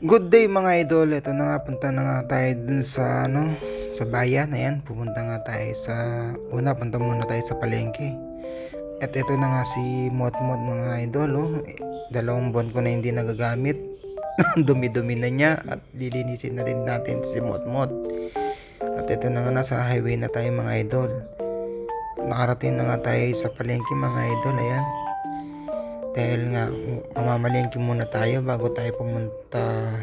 Good day mga idol. Ito na nga punta na nga tayo dun sa ano sa bayan. Ayan, pupunta nga tayo sa una punta muna tayo sa palengke. At ito na nga si Motmot mga idol. Oh. Dalawang buwan ko na hindi nagagamit. Dumi-dumi na niya at lilinisin na din natin si Motmot. At ito na nga nasa highway na tayo mga idol. Nakarating na nga tayo sa palengke mga idol. Ayan dahil nga mamamalengke muna tayo bago tayo pumunta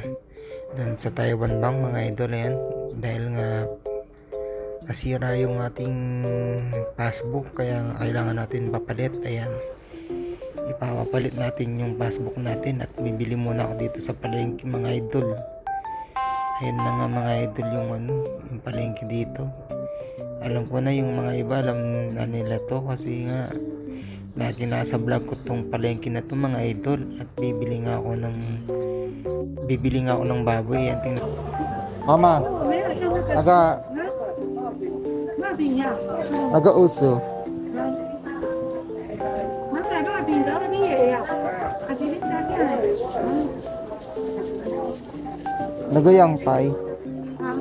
dun sa Taiwan Bank mga idol ayan. Dahil nga nasira yung ating passbook kaya kailangan natin papalit ayan. Ipapapalit natin yung passbook natin at bibili muna ako dito sa palengke mga idol. Ayan na nga mga idol yung ano yung palengke dito. Alam ko na yung mga iba alam na nila to kasi nga Lagi nasa vlog ko tong palengke na to mga idol at bibili nga ako ng bibili nga ako ng baboy yan tingnan. Mama, 没有用那个 naga 蜡笔呀， naga uso. 我在蜡笔的你也要，啊，这里在干，嗯， Naga yang pai, 啊，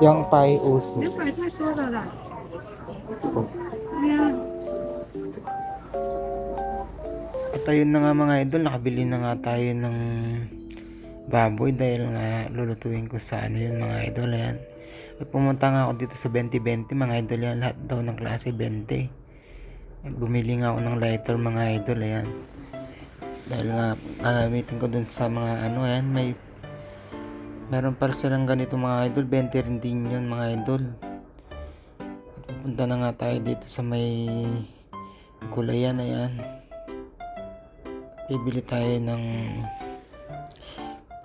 yang pai uso. 两百太多了啦， Ayun na nga mga idol, nakabili na nga tayo ng baboy dahil nga lulutuin ko sa ano yun mga idol yan. At pumunta nga ako dito sa 20-20 mga idol yan, lahat daw ng klase 20. At bumili nga ako ng lighter mga idol yan. Dahil nga gagamitin ko dun sa mga ano yan, may meron pa silang ganito mga idol, 20 rin din yun mga idol. At pupunta na nga tayo dito sa may gulayan na yan bibili tayo ng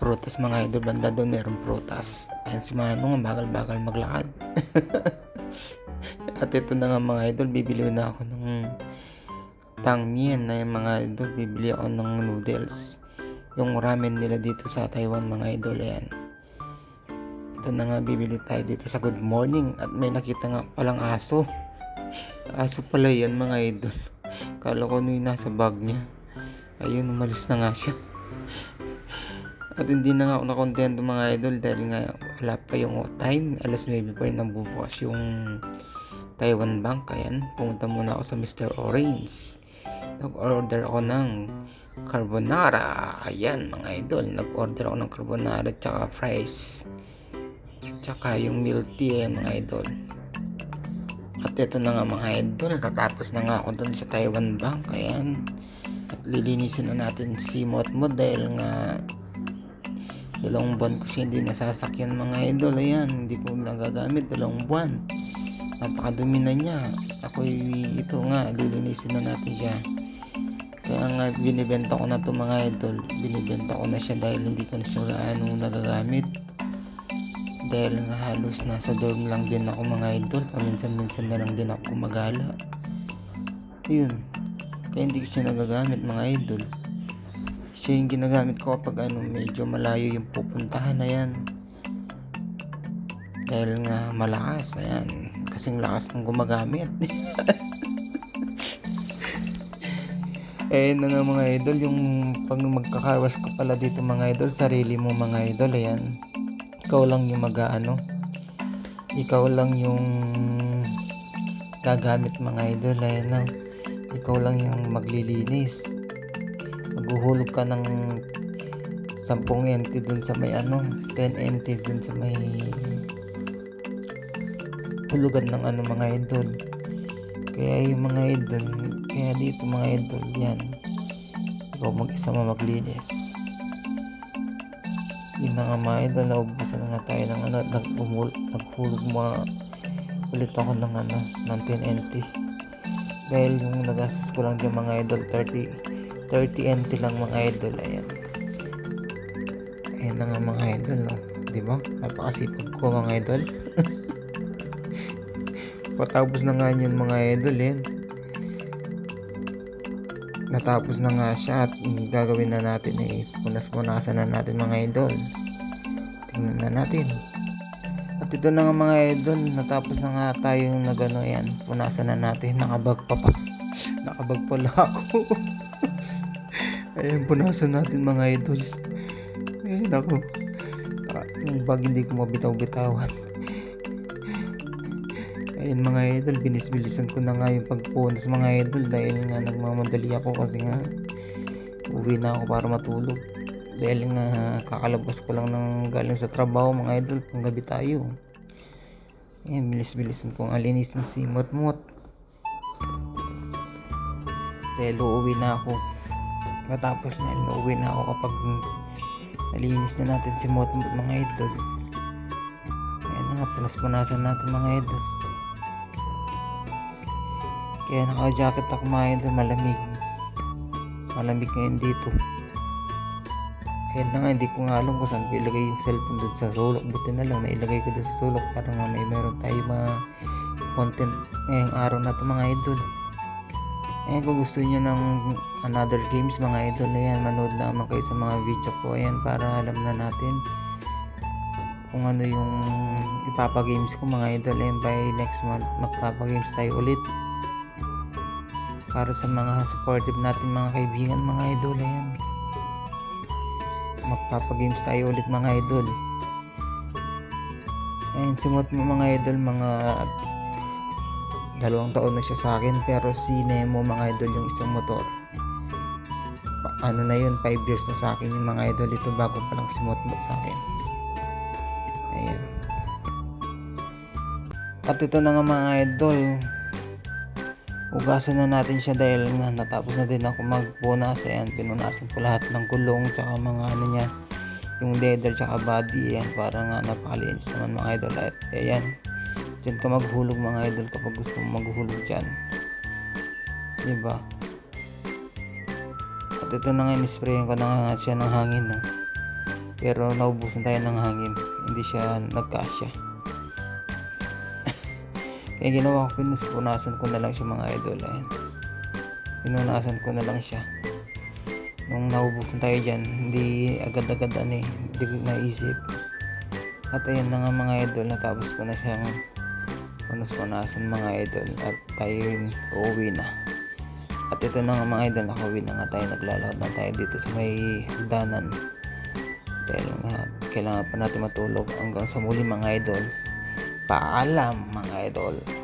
prutas mga idol. Banda doon meron prutas. Ayan si Manong ang bagal-bagal maglakad. At ito na nga mga idol bibili na ako ng tangmien na yung mga idol. Bibili ako ng noodles. Yung ramen nila dito sa Taiwan mga idol ayan. Ito na nga bibili tayo dito sa good morning. At may nakita nga palang aso. Aso pala yan mga idol. Kala ko nung nasa bag niya ayun umalis na nga siya at hindi na nga ako nakontento mga idol dahil nga wala pa yung time alas 9 pa rin nabubukas yung Taiwan Bank ayan pumunta muna ako sa Mr. Orange nag order ako ng carbonara ayan mga idol nag order ako ng carbonara at fries at yung milk tea ayan mga idol at ito na nga mga idol, natapos na nga ako dun sa Taiwan Bank. Ayan. Lilinisin na natin si Motmot dahil nga dalawang buwan ko siya hindi nasasakyan mga idol. Ayan, hindi ko nagagamit dalawang buwan. Napakadumi na niya. Ako ito nga, lilinisin na natin siya. Kaya nga binibenta ko na to mga idol. Binibenta ko na siya dahil hindi ko na siya gaano nagagamit dahil nga halos nasa dorm lang din ako mga idol paminsan-minsan na lang din ako gumagala ayun kaya hindi ko siya nagagamit mga idol. Siya yung ginagamit ko kapag ano medyo malayo yung pupuntahan na yan dahil nga malakas ayan. Kasing lakas ng gumagamit. Ayun na nga mga idol yung pag magkakarwas ka pala dito mga idol sarili mo mga idol ayan. Ikaw lang yung mag-ano ikaw lang yung gagamit mga idol ayun lang ikaw lang yung maglilinis. Maghuhulog ka ng 10 ente dun sa may ano 10 ente dun sa may hulugan ng ano mga idol. Kaya yung mga idol kaya dito mga idol yan. Ikaw mag-isa mo maglinis. Yun na nga mga idol naubusan na nga tayo ng ano naghulog mga ulit ako ng ano ng 10 NT dahil yung nagastos ko lang dyan mga idol 30 30 NT lang mga idol ayan. Ayan na nga mga idol no? di ba? Napakasipag ko mga idol. Patapos na nga yun mga idol yan natapos na nga siya at gagawin na natin ay punas-punasan na natin mga idol. Tingnan na natin. at ito na nga mga idol natapos na nga tayong nagano yan punasan na natin nakabag pa pa nakabag pala ako Ayan, punasan natin mga idol. Ayun ako. Ah, yung bag hindi ko mabitaw-bitawan. Ayun mga idol, binis-bilisan ko na nga yung pagpunas mga idol dahil nga nagmamadali ako kasi nga uwi na ako para matulog. Dahil nga kakalabas ko lang ng galing sa trabaho mga idol, panggabi tayo. Ayun, bilis-bilisan kong alinisin si Mot-Mot. Dahil uuwi na ako. Matapos na uuwi na ako kapag nalinis na natin si Mot-Mot mga idol. Ayun na nga, punas-punasan natin mga idol. Kaya naka-jacket ako mga idol, malamig. Malamig ngayon dito. Kaya na nga, hindi ko nga alam kung saan ko ilagay yung cellphone dun sa sulok. Buti na lang, nailagay ko dun sa sulok para nga may meron tayo mga content ngayong araw na to mga idol. Eh kung gusto niyo ng another games mga idol, ayan, manood lamang kayo sa mga video ko. Ayan, para alam na natin kung ano yung ipapagames ko mga idol. Ayan, by next month, magpapagames tayo ulit. Para sa mga supportive natin mga kaibigan mga idol, ayan magpapagames tayo ulit mga idol. Ayun simot mo mga idol mga dalawang taon na siya sa akin pero si Nemo mga idol yung isang motor. Pa- ano na yun 5 years na sa akin yung mga idol. Ito bago pa lang simot mo sa akin. Ayan. At ito na nga mga idol Ugasan na natin siya dahil nga natapos na din ako magpunas. Ayan, pinunasan ko lahat ng gulong tsaka mga ano niya. Yung leather tsaka body. Ayan, para nga napakalinis naman mga idol. At ayan, dyan ka maghulog mga idol kapag gusto mo maghulog dyan. Diba? At ito na nga, nisprayan ko na nga siya ng hangin. No? Pero naubusan tayo ng hangin. Hindi siya nagkasya. Kaya ginawa ko, pinunasan ko na lang siya mga idol. Ayan. Pinunasan ko na lang siya. Nung naubusan tayo dyan, hindi agad-agad ano eh, hindi ko naisip. At ayun na nga mga idol, natapos ko na siyang punas-punasan mga idol. At tayo yun, uuwi na. At ito na nga mga idol, nakauwi na nga tayo, naglalakad na tayo dito sa may hagdanan. Dahil nga, kailangan pa natin matulog hanggang sa muli mga idol. Paalam mga idol.